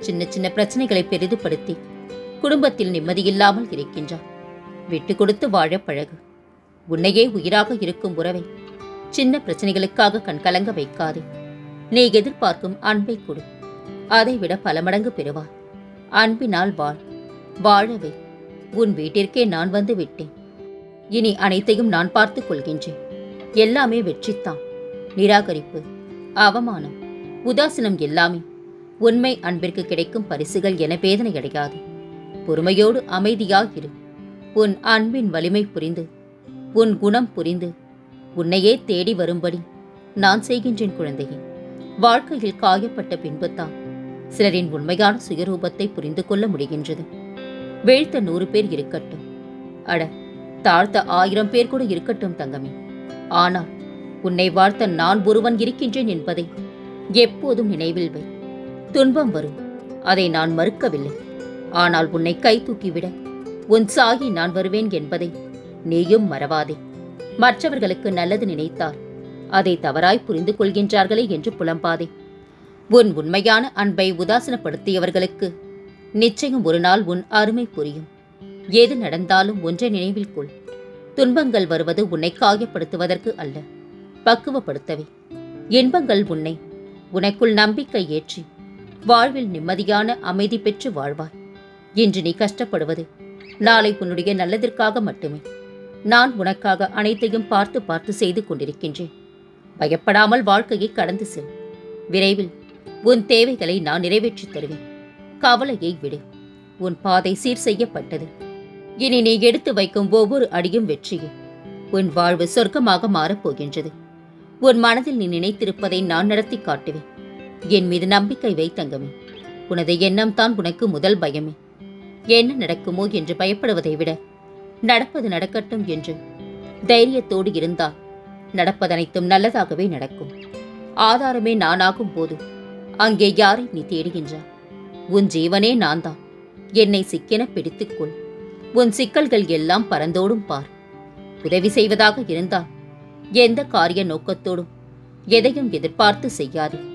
சின்ன சின்ன பிரச்சனைகளை பெரிதுபடுத்தி குடும்பத்தில் நிம்மதியில்லாமல் இருக்கின்றார் விட்டு கொடுத்து வாழ பழகு. உன்னையே உயிராக இருக்கும் உறவை சின்ன பிரச்சனைகளுக்காக கண்கலங்க வைக்காதே. நீ எதிர்பார்க்கும் அன்பை கொடு. அதைவிட பல மடங்கு பெறுவார் அன்பினால் வாழ். வாழவே. உன் வீட்டிற்கே நான் வந்து விட்டேன். இனி அனைத்தையும் நான் பார்த்துக் கொள்கின்றேன். எல்லாமே வெற்றித்தான் நிராகரிப்பு அவமானம் உதாசீனம் எல்லாமே உண்மை அன்பிற்கு கிடைக்கும் பரிசுகள் என வேதனை அடையாது பொறுமையோடு அமைதியாகிரு உன் அன்பின் வலிமை புரிந்து உன் குணம் புரிந்து உன்னையே தேடி வரும்படி நான் செய்கின்றேன் குழந்தையே. வாழ்க்கையில் காயப்பட்ட பின்புத்தான் சிலரின் உண்மையான சுயரூபத்தை புரிந்து கொள்ள முடிகின்றது. வீழ்த்த நூறு பேர் இருக்கட்டும். அட தாழ்த்த ஆயிரம் பேர் கூட இருக்கட்டும் தங்கமே. ஆனால் உன்னை வாழ்த்த நான் ஒருவன் இருக்கின்றேன் என்பதை எப்போதும் நினைவில் வை. துன்பம் வரும். அதை நான் மறுக்கவில்லை. ஆனால் உன்னை கை தூக்கிவிட உன் சாகி நான் வருவேன் என்பதை நீயும் மறவாதே. மற்றவர்களுக்கு நல்லது நினைத்தார் அதை தவறாய் புரிந்து கொள்கின்றார்களே என்று புலம்பாதே. உன் உண்மையான அன்பை உதாசனப்படுத்தியவர்களுக்கு நிச்சயம் ஒரு நாள் உன் அருமை புரியும். எது நடந்தாலும் ஒன்றை நினைவில் கொள். துன்பங்கள் வருவது உன்னை காயப்படுத்துவதற்கு அல்ல பக்குவப்படுத்தவே. இன்பங்கள் உன்னை உனக்குள் நம்பிக்கை ஏற்றி வாழ்வில் நிம்மதியான அமைதி பெற்று வாழ்வாய். இன்று நீ கஷ்டப்படுவது நாளை உன்னுடைய நல்லதற்காக மட்டுமே. நான் உனக்காக அனைத்தையும் பார்த்து பார்த்து செய்து கொண்டிருக்கின்றேன். பயப்படாமல் வாழ்க்கையை கடந்து செல். விரைவில் உன் தேவைகளை நான் நிறைவேற்றித் தருவேன். கவலையை விடு. உன் பாதை சீர் செய்யப்பட்டது. இனி நீ எடுத்து வைக்கும் ஒவ்வொரு அடியும் வெற்றியே. உன் வாழ்வு சொர்க்கமாக மாறப்போகின்றது உன் மனதில் நீ நினைத்திருப்பதை நான் நடத்தி காட்டுவேன். என் மீது நம்பிக்கை வை தங்கமே. உனது எண்ணம் தான் உனக்கு முதல் பயமே. என்ன நடக்குமோ என்று பயப்படுவதை விட நடப்பது நடக்கட்டும் என்று தைரியத்தோடு இருந்தால் நடப்பதனைத்தும் நல்லதாகவே நடக்கும். ஆதாரமே நானாகும் போது அங்கே யாரை நீ தேடுகின்றாய்? உன் ஜீவனே நான் தான் என்னை சிக்கென பிடித்துக்கொள் உன் சிக்கல்கள் எல்லாம் பறந்தோடும் பார். உதவி செய்வதாக இருந்தால் எந்த காரிய நோக்கத்தோடும் எதையும் எதிர்பார்த்து செய்யாதே.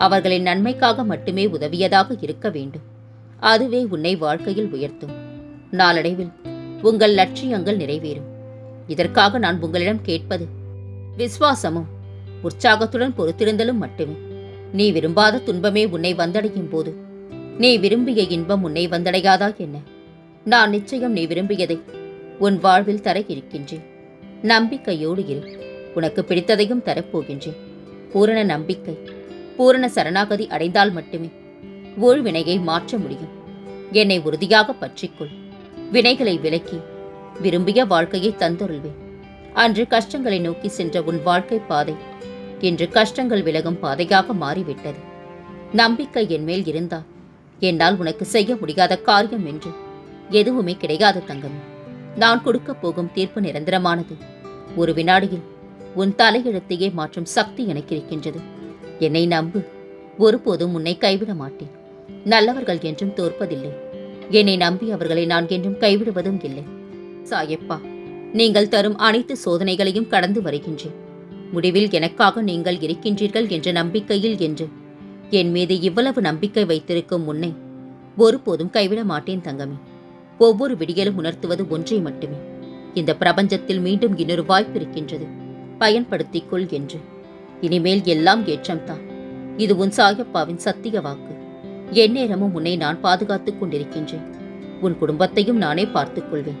அவர்களின் நன்மைக்காக மட்டுமே உதவியதாக இருக்க வேண்டும். அதுவே உன்னை வாழ்க்கையில் உயர்த்தும். நாளடைவில் உங்கள் லட்சியங்கள் நிறைவேறும். இதற்காக நான் உங்களிடம் கேட்பது விசுவாசமும் உற்சாகத்துடன் பொறுத்திருந்தலும் மட்டுமே. நீ விரும்பாத துன்பமே உன்னை வந்தடையும் போது நீ விரும்பிய இன்பம் உன்னை வந்தடையாதா என்ன? நான் நிச்சயம் நீ விரும்பியதை உன் வாழ்வில் தர இருக்கின்றேன். நம்பிக்கையோடு இரு. உனக்கு பிடித்ததையும் தரப்போகின்றேன். பூரண நம்பிக்கை. பூரண சரணாகதி அடைந்தால் மட்டுமே ஊழ்வினையை மாற்ற முடியும். என்னை உறுதியாக பற்றிக்கொள். வினைகளை விலக்கி விரும்பிய வாழ்க்கையை தந்தொருள்வேன். அன்று கஷ்டங்களை நோக்கி சென்ற உன் வாழ்க்கை பாதை இன்று கஷ்டங்கள் விலகும் பாதையாக மாறிவிட்டது. நம்பிக்கை என் மேல் இருந்தால் என்னால் உனக்கு செய்ய முடியாத காரியம் என்று எதுவுமே கிடையாது தங்கம் நான் கொடுக்கப் போகும் தீர்ப்பு நிரந்தரமானது. ஒரு வினாடியில் உன் தலையெழுத்தையே மாற்றும் சக்தி எனக்கு இருக்கின்றது. என்னை நம்பு. ஒருபோதும் உன்னை கைவிட மாட்டேன். நல்லவர்கள் என்றும் தோற்பதில்லை. என்னை நம்பி அவர்களை நான் என்றும் கைவிடுவதும் இல்லை. சாயப்பா நீங்கள் தரும் அனைத்து சோதனைகளையும் கடந்து வருகின்றேன். முடிவில் எனக்காக நீங்கள் இருக்கின்றீர்கள் என்ற நம்பிக்கையில் என்று. என் மீது இவ்வளவு நம்பிக்கை வைத்திருக்கும் முன்னே ஒருபோதும் கைவிட மாட்டேன் தங்கமே. ஒவ்வொரு விடியலும் உணர்த்துவது ஒன்றை மட்டுமே. இந்த பிரபஞ்சத்தில் மீண்டும் இன்னொரு வாய்ப்பு இருக்கின்றது. பயன்படுத்திக் கொள் என்று. இனிமேல் எல்லாம் ஏற்றம்தான். இது உன் சாயப்பாவின் சத்திய வாக்கு. எந்நேரமும் உன்னை நான் பாதுகாத்துக் கொண்டிருக்கின்றேன். உன் குடும்பத்தையும் நானே பார்த்துக் கொள்வேன்.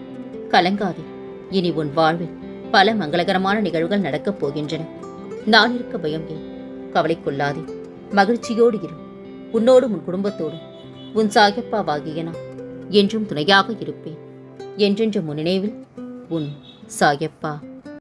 கலங்காதே. இனி உன் வாழ்வில் பல மங்களகரமான நிகழ்வுகள் நடக்கப் போகின்றன. நான் இருக்க பயம் ஏன்? கவலை கொள்ளாதே மகிழ்ச்சியோடு இரு. உன்னோடும் உன் குடும்பத்தோடும் உன் சாயப்பாவாகிய நான் என்றும் துணையாக இருப்பேன். என்றென்ற முன்னினைவில் உன் சாயப்பா.